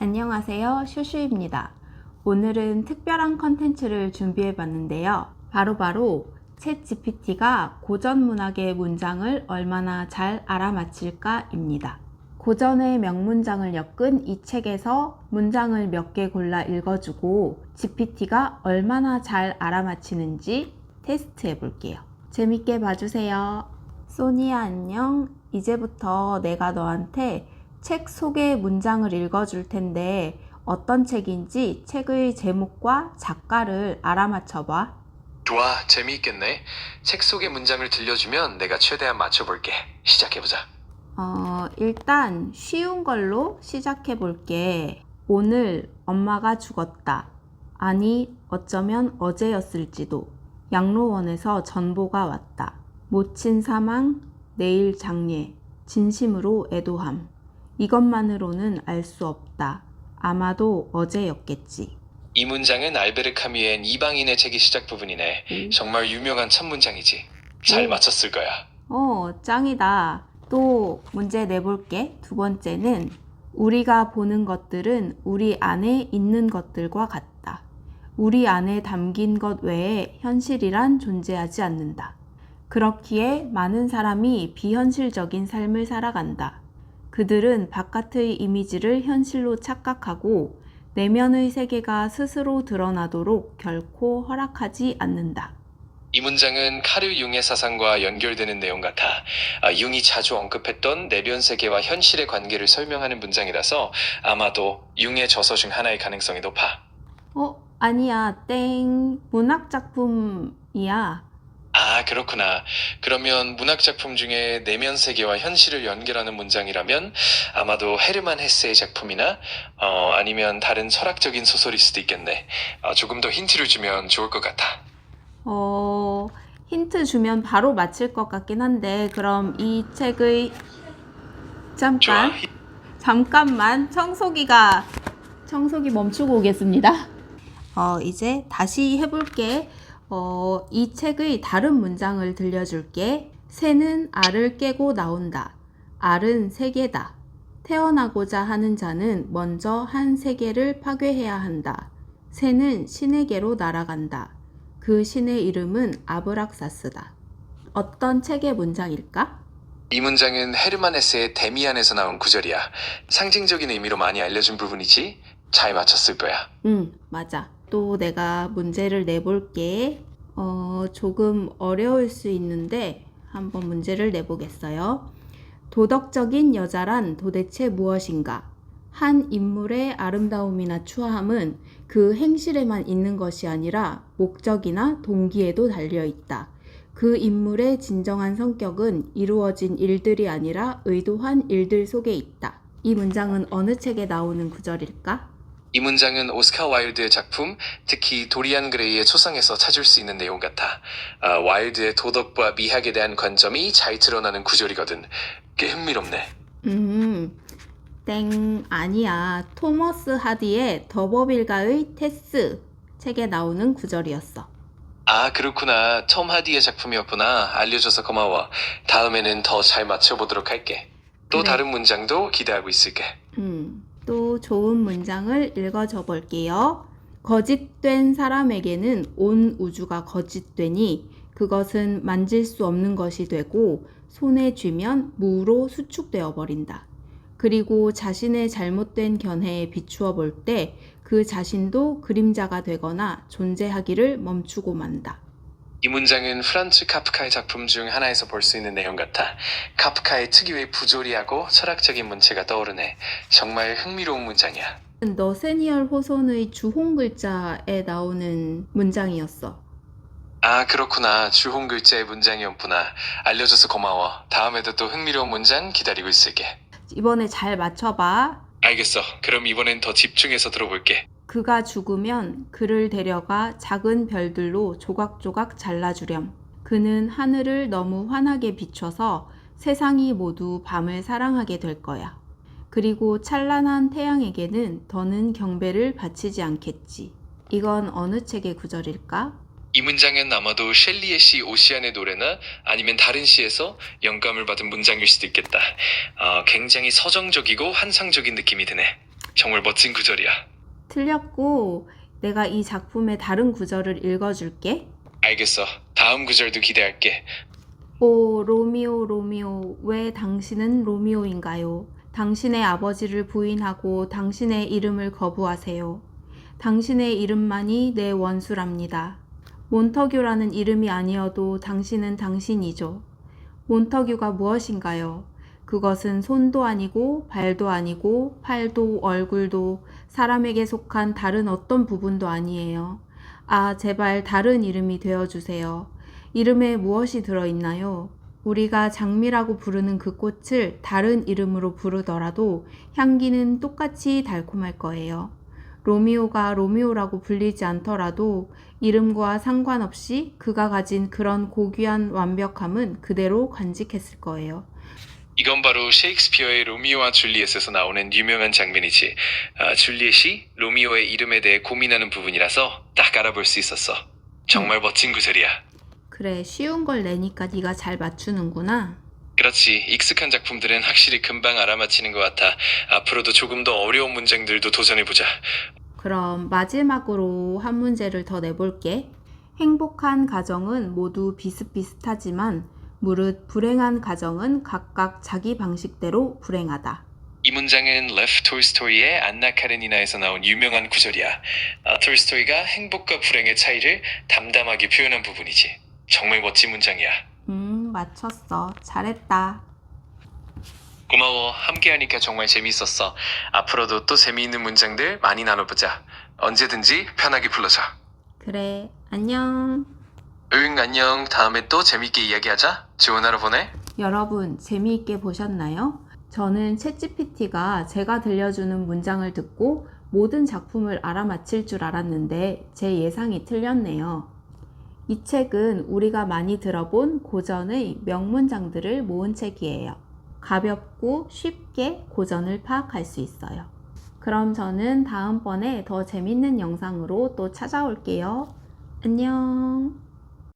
안녕하세요. 슈슈입니다. 오늘은 특별한 컨텐츠를 준비해 봤는데요. 바로바로 챗 GPT가 고전 문학의 문장을 얼마나 잘 알아맞힐까입니다. 고전의 명문장을 엮은 이 책에서 문장을 몇 개 골라 읽어주고 GPT가 얼마나 잘 알아맞히는지 테스트해 볼게요. 재밌게 봐주세요. 소니야 안녕. 이제부터 내가 너한테 책 소개 문장을 읽어줄 텐데 어떤 책인지 책의 제목과 작가를 알아맞혀봐. 좋아, 재미있겠네. 책 속의 문장을 들려주면 내가 최대한 맞춰볼게. 시작해보자. 어, 일단 쉬운 걸로 시작해 볼게. 오늘 엄마가 죽었다. 아니, 어쩌면 어제였을지도. 양로원에서 전보가 왔다. 모친 사망, 내일 장례, 진심으로 애도함. 이것만으로는 알 수 없다. 아마도 어제였겠지. 이 문장은 알베르 카미의 이방인의 책의 시작 부분이네. 정말 유명한 첫 문장이지. 잘 오. 맞췄을 거야. 어, 짱이다. 또 문제 내볼게. 두 번째는 우리가 보는 것들은 우리 안에 있는 것들과 같다. 우리 안에 담긴 것 외에 현실이란 존재하지 않는다. 그렇기에 많은 사람이 비현실적인 삶을 살아간다. 그들은 바깥의 이미지를 현실로 착각하고 내면의 세계가 스스로 드러나도록 결코 허락하지 않는다. 이 문장은 카르 융의 사상과 연결되는 내용 같아. 아, 융이 자주 언급했던 내면 세계와 현실의 관계를 설명하는 문장이라서 아마도 융의 저서 중 하나의 가능성이 높아. 어, 아니야, 땡. 문학 작품이야. 아, 그렇구나. 그러면 문학 작품 중에 내면 세계와 현실을 연결하는 문장이라면 아마도 헤르만 헤세의 작품이나 어, 아니면 다른 철학적인 소설일 수도 있겠네. 어, 조금 더 힌트를 주면 좋을 것 같아. 어, 힌트 주면 바로 맞힐 것 같긴 한데, 그럼 이 책의 좋아. 잠깐, 잠깐만 청소기가 청소기 멈추고 오겠습니다. 어, 이제 다시 해볼게. 어, 이 책의 다른 문장을 들려줄게. 새는 알을 깨고 나온다. 알은 세계다. 태어나고자 하는 자는 먼저 한 세계를 파괴해야 한다. 새는 신에게로 날아간다. 그 신의 이름은 아브락사스다. 어떤 책의 문장일까? 이 문장은 헤르만 헤세의 데미안에서 나온 구절이야. 상징적인 의미로 많이 알려준 부분이지. 잘 맞췄을 거야. 응, 맞아. 또 내가 문제를 내볼게. 어, 조금 어려울 수 있는데 한번 문제를 내보겠어요. 도덕적인 여자란 도대체 무엇인가? 한 인물의 아름다움이나 추함은 그 행실에만 있는 것이 아니라 목적이나 동기에도 달려 있다. 그 인물의 진정한 성격은 이루어진 일들이 아니라 의도한 일들 속에 있다. 이 문장은 어느 책에 나오는 구절일까? 이 문장은 오스카 와일드의 작품, 특히 도리안 그레이의 초상에서 찾을 수 있는 내용 같아. 아, 와일드의 도덕과 미학에 대한 관점이 잘 드러나는 구절이거든. 꽤 흥미롭네. 음, 땡, 아니야. 토머스 하디의 더버빌가의 테스 책에 나오는 구절이었어. 아, 그렇구나. 톰 하디의 작품이었구나. 알려줘서 고마워. 다음에는 더 잘 맞춰보도록 할게. 또 네. 다른 문장도 기대하고 있을게. 음, 또 좋은 문장을 읽어줘 볼게요. 거짓된 사람에게는 온 우주가 거짓되니 그것은 만질 수 없는 것이 되고 손에 쥐면 무로 수축되어 버린다. 그리고 자신의 잘못된 견해에 비추어 볼 때 그 자신도 그림자가 되거나 존재하기를 멈추고 만다. 이 문장은 프란츠 카프카의 작품 중 하나에서 볼 수 있는 내용 같아. 카프카의 특유의 부조리하고 철학적인 문체가 떠오르네. 정말 흥미로운 문장이야. 너세니얼 호손의 주홍 글자에 나오는 문장이었어. 아, 그렇구나. 주홍 글자의 문장이었구나. 알려줘서 고마워. 다음에도 또 흥미로운 문장 기다리고 있을게. 이번에 잘 맞춰봐. 알겠어. 그럼 이번엔 더 집중해서 들어볼게. 그가 죽으면 그를 데려가 작은 별들로 조각조각 잘라주렴. 그는 하늘을 너무 환하게 비춰서 세상이 모두 밤을 사랑하게 될 거야. 그리고 찬란한 태양에게는 더는 경배를 바치지 않겠지. 이건 어느 책의 구절일까? 이 문장은 아마도 셸리의 시 오시안의 노래나 아니면 다른 시에서 영감을 받은 문장일 수도 있겠다. 어, 굉장히 서정적이고 환상적인 느낌이 드네. 정말 멋진 구절이야. 틀렸고 내가 이 작품의 다른 구절을 읽어줄게. 알겠어. 다음 구절도 기대할게. 오, 로미오, 로미오, 왜 당신은 로미오인가요? 당신의 아버지를 부인하고 당신의 이름을 거부하세요. 당신의 이름만이 내 원수랍니다. 몬터규라는 이름이 아니어도 당신은 당신이죠. 몬터규가 무엇인가요? 그것은 손도 아니고 발도 아니고 팔도 얼굴도 사람에게 속한 다른 어떤 부분도 아니에요. 아, 제발 다른 이름이 되어주세요. 이름에 무엇이 들어있나요? 우리가 장미라고 부르는 그 꽃을 다른 이름으로 부르더라도 향기는 똑같이 달콤할 거예요. 로미오가 로미오라고 불리지 않더라도 이름과 상관없이 그가 가진 그런 고귀한 완벽함은 그대로 간직했을 거예요. 이건 바로 셰익스피어의 로미오와 줄리엣에서 나오는 유명한 장면이지. 아, 줄리엣이 로미오의 이름에 대해 고민하는 부분이라서 딱 알아볼 수 있었어. 정말 멋진 구절이야. 그래, 쉬운 걸 내니까 네가 잘 맞추는구나. 그렇지. 익숙한 작품들은 확실히 금방 알아맞히는 것 같아. 앞으로도 조금 더 어려운 문장들도 도전해보자. 그럼 마지막으로 한 문제를 더 내볼게. 행복한 가정은 모두 비슷비슷하지만 무릇 불행한 가정은 각각 자기 방식대로 불행하다. 이 문장은 레프 톨스토이의 안나 카레니나에서 나온 유명한 구절이야. 아, 톨스토이가 행복과 불행의 차이를 담담하게 표현한 부분이지. 정말 멋진 문장이야. 음, 맞췄어. 잘했다. 고마워. 함께하니까 정말 재미있었어. 앞으로도 또 재미있는 문장들 많이 나눠보자. 언제든지 편하게 불러줘. 그래, 안녕. 응, 안녕. 다음에 또 재밌게 이야기하자. 좋은 하루 보내. 여러분, 재미있게 보셨나요? 저는 챗GPT가 제가 들려주는 문장을 듣고 모든 작품을 알아맞힐 줄 알았는데 제 예상이 틀렸네요. 이 책은 우리가 많이 들어본 고전의 명문장들을 모은 책이에요. 가볍고 쉽게 고전을 파악할 수 있어요. 그럼 저는 다음번에 더 재밌는 영상으로 또 찾아올게요. 안녕.